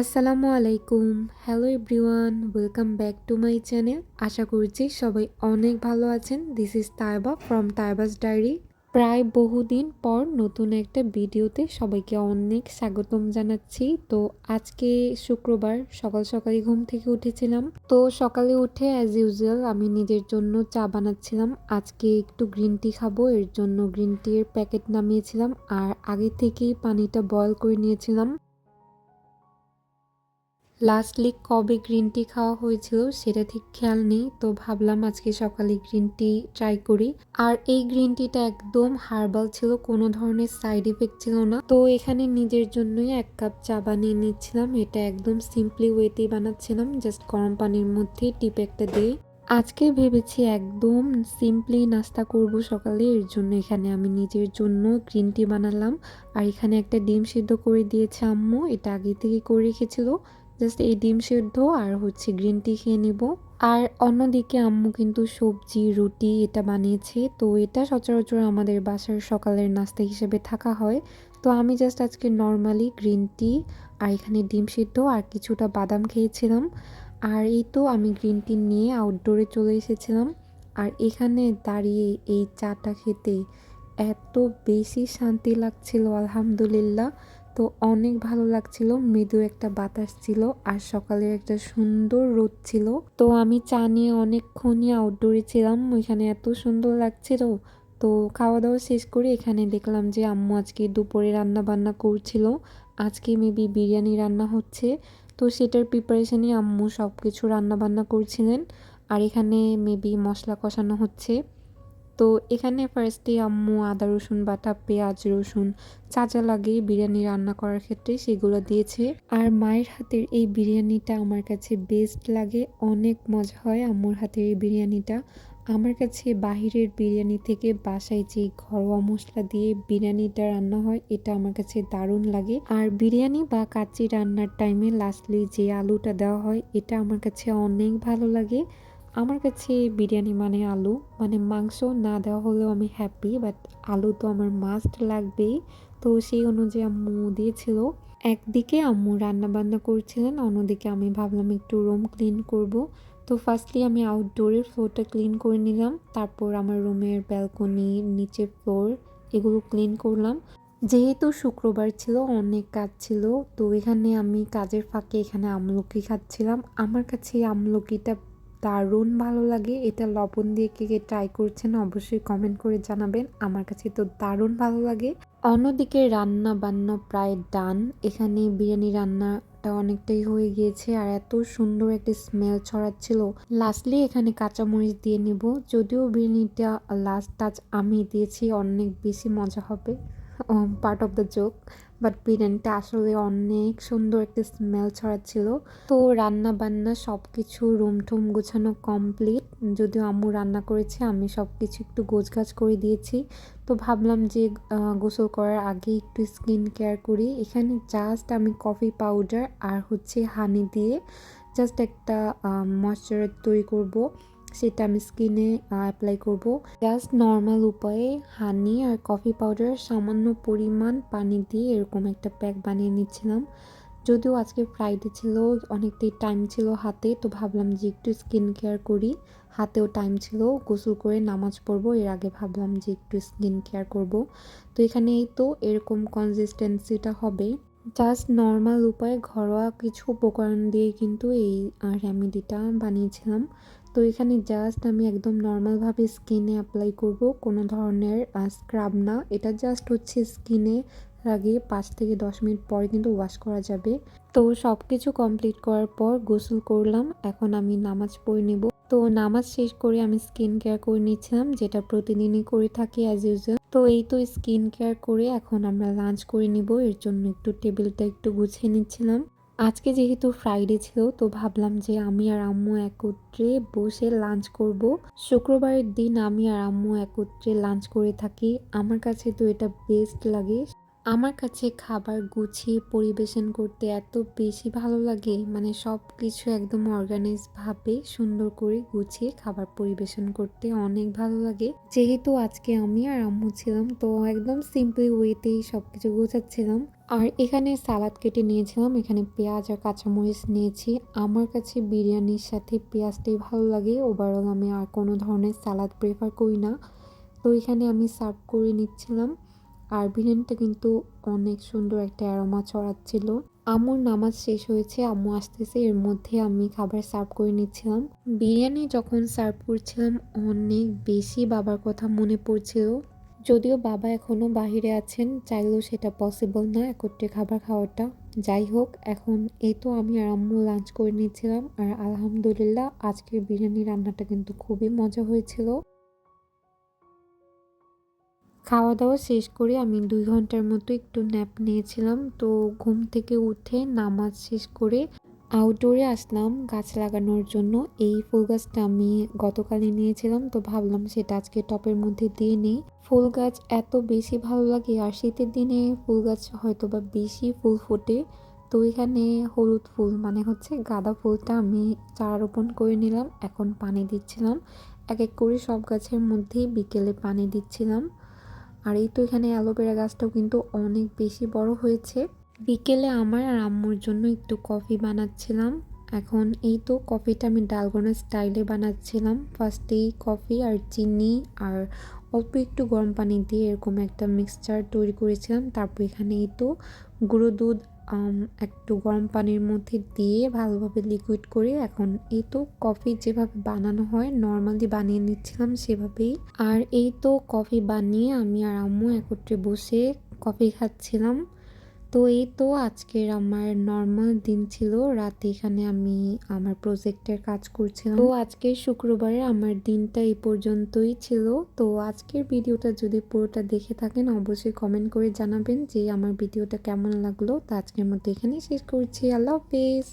আসসালামু আলাইকুম। Hello everyone welcome back to my channel আশা করছি সবাই অনেক ভালো আছেন। This is Taiba from Taiba's diary প্রায় বহুদিন পর নতুন একটা ভিডিওতে সবাইকে অনেক স্বাগতম জানাচ্ছি। তো আজকে শুক্রবার, সকাল সকালই ঘুম থেকে উঠেছিলাম। তো সকালে উঠে অ্যাজ ইউজুয়াল আমি নিজের জন্য চা বানাচ্ছিলাম। আজকে একটু গ্রিন টি খাব, এর জন্য গ্রিন টির প্যাকেট নামিয়েছিলাম। আর আগে থেকেই পানিটা বয়ল করে নিয়েছিলাম। লাস্টলি কবে গ্রিন টি খাওয়া হয়েছিল সেটা ঠিক খেয়াল নেই, তো ভাবলাম আজকে সকালে গ্রিন টি ট্রাই করি। আর এই গ্রিন টিটা একদম হার্বাল ছিল, কোনো ধরনের সাইড ইফেক্ট ছিল না। তো এখানে নিজের জন্যই এক কাপ চা বানিয়ে নিচ্ছিলাম, এটা একদম সিম্পলি ওয়েতেই বানাচ্ছিলাম জাস্ট গরম পানির মধ্যে টিপ একটা দিয়ে আজকে ভেবেছি একদম সিম্পলি নাস্তা করব সকালে, এর জন্য এখানে আমি নিজের জন্য গ্রিন টি বানালাম। আর এখানে একটা ডিম সিদ্ধ করে দিয়েছে আম্মু, এটা আগে থেকে করে রেখেছিল। জাস্ট এই ডিম সেদ্ধ আর হচ্ছে গ্রিন টি খেয়ে নিব। আর অন্যদিকে আম্মু কিন্তু সবজি, রুটি এটা বানিয়েছে। তো এটা সচরাচর আমাদের বাসার সকালের নাস্তা হিসেবে থাকা হয়। তো আমি জাস্ট আজকে নর্মালি গ্রিন টি আর এখানে ডিম সিদ্ধ আর কিছুটা বাদাম খেয়েছিলাম। আর এই তো আমি গ্রিন টি নিয়ে আউটডোরে চলে এসেছিলাম। আর এখানে দাঁড়িয়ে এই চাটা খেতে এত বেশি শান্তি লাগছিল, আলহামদুলিল্লাহ। তো অনেক ভালো লাগছিল। মৃদু একটা বাতাস ছিল আর সকালের একটা সুন্দর রোদ ছিল। তো আমি চা নিয়ে অনেকক্ষণই আউটডোরে ছিলাম। ওইখানে এত সুন্দর লাগছিল। তো খাওয়া দাওয়া শেষ করে এখানে দেখলাম যে আম্মু আজকে দুপুরে রান্না বান্না করছিল। আজকে মেবি বিরিয়ানি রান্না হচ্ছে। তো সেটার প্রিপারেশনে আম্মু সব কিছু রান্না বান্না করছিলেন। আর এখানে মেবি মশলা কষানো হচ্ছে। তো এখানে ফার্স্টে আম্মু আদা রসুন, বাটা পেঁয়াজ, রসুন চাচা লাগে বিরিয়ানি রান্না করার ক্ষেত্রে সেগুলো দিয়েছে। আর মায়ের হাতের এই বিরিয়ানিটা আমার কাছে বেস্ট লাগে, অনেক মজা হয় আম্মুর হাতের এই বিরিয়ানিটা। আমার কাছে বাহিরের বিরিয়ানি থেকে বাসায় যে ঘরোয়া মশলা দিয়ে বিরিয়ানিটা রান্না হয়, এটা আমার কাছে দারুণ লাগে। আর বিরিয়ানি বা কাচ্চি রান্নার টাইমে লাস্টলি যে আলুটা দেওয়া হয়, এটা আমার কাছে অনেক ভালো লাগে। আমার কাছে বিরিয়ানি মানে আলু মানে মাংস না দেওয়া হলেও আমি হ্যাপি বাট আলু তো আমার মাস্ট লাগবেই। তো সেই অনুযায়ী আম্মু দিয়েছিল। একদিকে আম্মু রান্না বান্না করছিলেন, অন্যদিকে আমি ভাবলাম একটু রুম ক্লিন করব। তো ফার্স্টলি আমি আউটডোরের ফ্লোরটা ক্লিন করে নিলাম, তারপর আমার রুমের ব্যালকনি নিচের ফ্লোর এগুলো ক্লিন করলাম। যেহেতু শুক্রবার ছিল, অনেক কাজ ছিল, তো এখানে আমি কাজের ফাঁকে এখানে আমলকি খাচ্ছিলাম। আমার কাছে আমলকিটা দারুণ ভালো লাগে। এটা লবণ দিয়ে কে কে ট্রাই করছেন অবশ্যই কমেন্ট করে জানাবেন। আমার কাছে তো দারুণ ভালো লাগে। অন্যদিকে রান্না বান্না প্রায় ডান এখানে বিরিয়ানি রান্নাটা অনেকটাই হয়ে গিয়েছে আর এত সুন্দর একটা স্মেল ছড়াচ্ছিল। লাস্টলি এখানে কাঁচামরিচ দিয়ে নিব। যদিও বিরিয়ানিটা লাস্ট টাচ আমি দিয়েছি, অনেক বেশি মজা হবে। Part of the joke but বিরিয়ানিটা আসলে অনেক সুন্দর একটা স্মেল ছড়াচ্ছিল। তো রান্না বান্না সব কিছু রুম টুম গোছানো কমপ্লিট যদিও আম্মু রান্না করেছে, আমি সব কিছু একটু গোছগাছ করে দিয়েছি। তো ভাবলাম যে গোসল করার আগে একটু স্কিন কেয়ার করি। এখানে জাস্ট আমি কফি পাউডার আর হচ্ছে হানি দিয়ে জাস্ট একটা ময়শ্চারাইজ তৈরি করব। সেটা আমি স্কিনে অ্যাপ্লাই করব। জাস্ট নর্মাল উপায়ে হানি আর কফি পাউডার সামান্য পরিমাণ পানি দিয়ে এরকম একটা প্যাক বানিয়ে নিচ্ছিলাম। যদিও আজকে ফ্রাইডে ছিল, অনেকটাই টাইম ছিল হাতে, তো ভাবলাম যে একটু স্কিন কেয়ার করি। হাতেও টাইম ছিল, গোসল করে নামাজ পড়ব, এর আগে ভাবলাম যে একটু স্কিন কেয়ার করব। তো এখানে এই তো এরকম কনসিস্টেন্সিটা হবে। জাস্ট নর্মাল উপায়ে ঘরোয়া কিছু উপকরণ দিয়ে কিন্তু এই রেমেডিটা বানিয়েছিলাম। তো এখানে জাস্ট আমি একদম নর্মালভাবে স্কিনে অ্যাপ্লাই করব, কোনো ধরনের স্ক্রাব না। এটা জাস্ট হচ্ছে স্কিনে লাগিয়ে পাঁচ থেকে দশ মিনিট পরে কিন্তু ওয়াশ করা যাবে। তো সব কিছু কমপ্লিট করার পর গোসল করলাম, এখন আমি নামাজ পড়ে নেব। তো নামাজ শেষ করে আমি স্কিন কেয়ার করে নিচ্ছিলাম, যেটা প্রতিদিনই করে থাকি অ্যাজ ইউজুয়াল তো এই তো স্কিন কেয়ার করে এখন আমরা লাঞ্চ করে নিব, এর জন্য একটু টেবিলটা একটু গুছিয়ে নিচ্ছিলাম। আজকে যেহেতু ফ্রাইডে ছিল, তো ভাবলাম যে আমি আর আম্মু একত্রে বসে লাঞ্চ করব। শুক্রবারের দিন আমি আর আম্মু একত্রে লাঞ্চ করে থাকি। আমার কাছে তো এটা বেস্ট লাগে। আমার কাছে খাবার গুছিয়ে পরিবেশন করতে এত বেশি ভালো লাগে। মানে সব কিছু একদম অর্গানাইজ ভাবে সুন্দর করে গুছিয়ে খাবার পরিবেশন করতে অনেক ভালো লাগে। যেহেতু আজকে আমি আর আম্মু ছিলাম, তো একদম সিম্পলি ওয়েতেই সব কিছু গোছাচ্ছিলাম। আর এখানে সালাদ কেটে নিয়েছিলাম, এখানে পেঁয়াজ আর কাঁচামরিচ নিয়েছি। আমার কাছে বিরিয়ানির সাথে পেঁয়াজটাই ভালো লাগে। ওভারঅল আমি আর কোনো ধরনের সালাদ প্রেফার করি না। তো এখানে আমি সার্ভ করে নিচ্ছিলাম। আর বিরিয়ানিটা কিন্তু অনেক সুন্দর একটা অ্যারোমা ছড়াচ্ছিল। আম্মুর নামাজ শেষ হয়েছে, আম্মু আসতেছে, এর মধ্যে আমি খাবার সার্ভ করে নিচ্ছিলাম। বিরিয়ানি যখন সার্ভ করছিলাম, অনেক বেশি বাবার কথা মনে পড়ছিল। যদিও বাবা এখনও বাহিরে আছেন, চাইলেও সেটা পসিবল না একত্রে খাবার খাওয়াটা। যাই হোক, এখন এই তো আমি আর আম্মু লাঞ্চ করে নিচ্ছিলাম। আর আলহামদুলিল্লাহ, আজকের বিরিয়ানি রান্নাটা কিন্তু খুবই মজা হয়েছিল। খাওয়া দাওয়া শেষ করে আমি দুই ঘণ্টার মতো একটু ন্যাপ নিয়েছিলাম। তো ঘুম থেকে উঠে নামাজ শেষ করে আউটডোরে আসলাম গাছ লাগানোর জন্য। এই ফুল গাছটা আমি গতকালই নিয়েছিলাম, তো ভাবলাম সেটা আজকে টপের মধ্যে দিয়ে নিই। ফুল গাছ এত বেশি ভালো লাগে, আর শীতের দিনে ফুল গাছ হয়তো বা বেশি ফুল ফোটে। তো এখানে হলুদ ফুল মানে হচ্ছে গাঁদা ফুলটা আমি চারা রোপণ করে নিলাম, এখন পানি দিচ্ছিলাম। এক এক করে সব গাছের মধ্যেই বিকেলে পানি দিচ্ছিলাম। আর এই তো এখানে অ্যালোভেরা গাছটাও কিন্তু অনেক বেশি বড় হয়েছে। বিকেলে আমার আর আম্মুর জন্য একটু কফি বানাচ্ছিলাম। এখন এই তো কফিটা আমি ডালগোনা স্টাইলে বানাচ্ছিলাম। ফার্স্টেই কফি আর চিনি আর অল্প একটু গরম পানি দিয়ে এরকম একটা মিক্সচার তৈরি করেছিলাম। তারপর এখানে এই তো গুঁড়ো দুধ একটু গরম পানির মধ্যে দিয়ে ভালোভাবে লিকুইড করে এখন এই তো কফি যেভাবে বানানো হয় নর্মালি বানিয়ে নিচ্ছিলাম সেভাবেই। আর এই তো কফি বানিয়ে আমি আর আম্মু একত্রে বসে কফি খাচ্ছিলাম। তো এই তো আজকের আমার নর্মাল দিন ছিল। রাতে এখানে আমি আমার প্রজেক্টের কাজ করছিলাম। তো আজকের শুক্রবারে আমার দিনটা এই পর্যন্তই ছিল। তো আজকের ভিডিওটা যদি পুরোটা দেখে থাকেন, অবশ্যই কমেন্ট করে জানাবেন যে আমার ভিডিওটা কেমন লাগল। তো আজকের মধ্যে এখানেই শেষ করছি। আল্লাহ হাফেজ।